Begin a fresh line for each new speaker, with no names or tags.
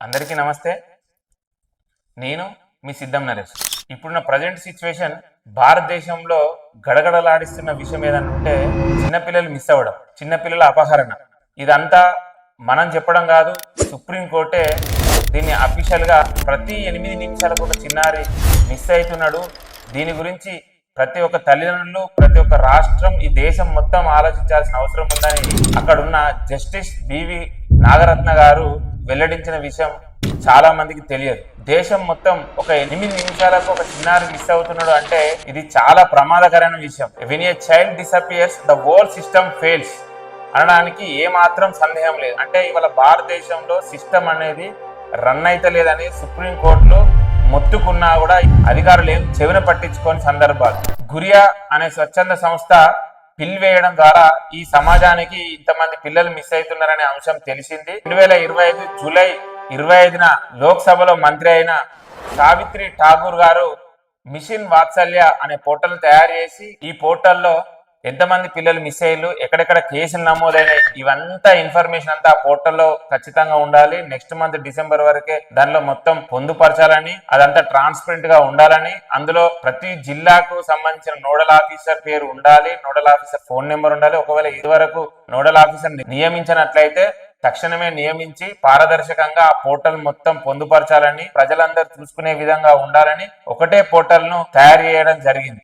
అందరికీ నమస్తే. నేను మీ సిద్ధం నరేష్. ఇప్పుడున్న ప్రజెంట్ సిచ్యువేషన్ భారతదేశంలో గడగడలాడిస్తున్న విషయం ఏదన్నా ఉంటే చిన్నపిల్లలు మిస్ అవ్వడం చిన్నపిల్లల అపహరణ. ఇదంతా మనం చెప్పడం కాదు సుప్రీంకోర్టే దీన్ని అఫీషియల్గా ప్రతి ఎనిమిది నిమిషాలకు ఒక చిన్నారి మిస్ అవుతున్నాడు. దీని గురించి ప్రతి ఒక్క తల్లిదండ్రులు ప్రతి ఒక్క రాష్ట్రం ఈ దేశం మొత్తం ఆలోచించాల్సిన అవసరం ఉందని అక్కడున్న జస్టిస్ బివి నాగరత్న గారు వెల్లడించిన విషయం చాలా మందికి తెలియదు. దేశం మొత్తం ఒక ఎనిమిది నిమిషాలకు ఒక చిన్నారి మిస్ అవుతున్నాడు అంటే ఇది చాలా ప్రమాదకరమైన విషయం. When a child disappears the whole system fails అనడానికి ఏమాత్రం సందేహం లేదు. అంటే ఇవాళ భారతదేశంలో సిస్టమ్ అనేది రన్ అయితే లేదని సుప్రీం కోర్టులో మొత్తుకున్నా కూడా అధికారులు ఏం చెవిన పట్టించుకోని సందర్భాలు. గురియా అనే స్వచ్ఛంద సంస్థ పిల్ వేయడం ద్వారా ఈ సమాజానికి ఇంతమంది పిల్లలు మిస్ అవుతున్నారనే అంశం తెలిసింది. రెండు వేల ఇరవై ఐదు జూలై ఇరవై ఐదున లోక్సభలో మంత్రి అయిన సావిత్రి ఠాగూర్ గారు మిషన్ వాత్సల్య అనే పోర్టల్ తయారు చేసి ఈ పోర్టల్లో ఎంతమంది పిల్లలు మిస్ అయ్యారు ఎక్కడెక్కడ కేసులు నమోదైనాయి ఇవంతా ఇన్ఫర్మేషన్ అంతా ఆ పోర్టల్లో ఖచ్చితంగా ఉండాలి. నెక్స్ట్ మంత్ డిసెంబర్ వరకే దానిలో మొత్తం పొందుపరచాలని అదంతా ట్రాన్స్పరెంట్గా ఉండాలని అందులో ప్రతి జిల్లాకు సంబంధించిన నోడల్ ఆఫీసర్ పేరు ఉండాలి నోడల్ ఆఫీసర్ ఫోన్ నెంబర్ ఉండాలి. ఒకవేళ ఇదివరకు నోడల్ ఆఫీసర్ నియమించినట్లయితే తక్షణమే నియమించి పారదర్శకంగా ఆ పోర్టల్ మొత్తం పొందుపరచాలని ప్రజలందరూ చూసుకునే విధంగా ఉండాలని ఒకటే పోర్టల్ను తయారు చేయడం జరిగింది.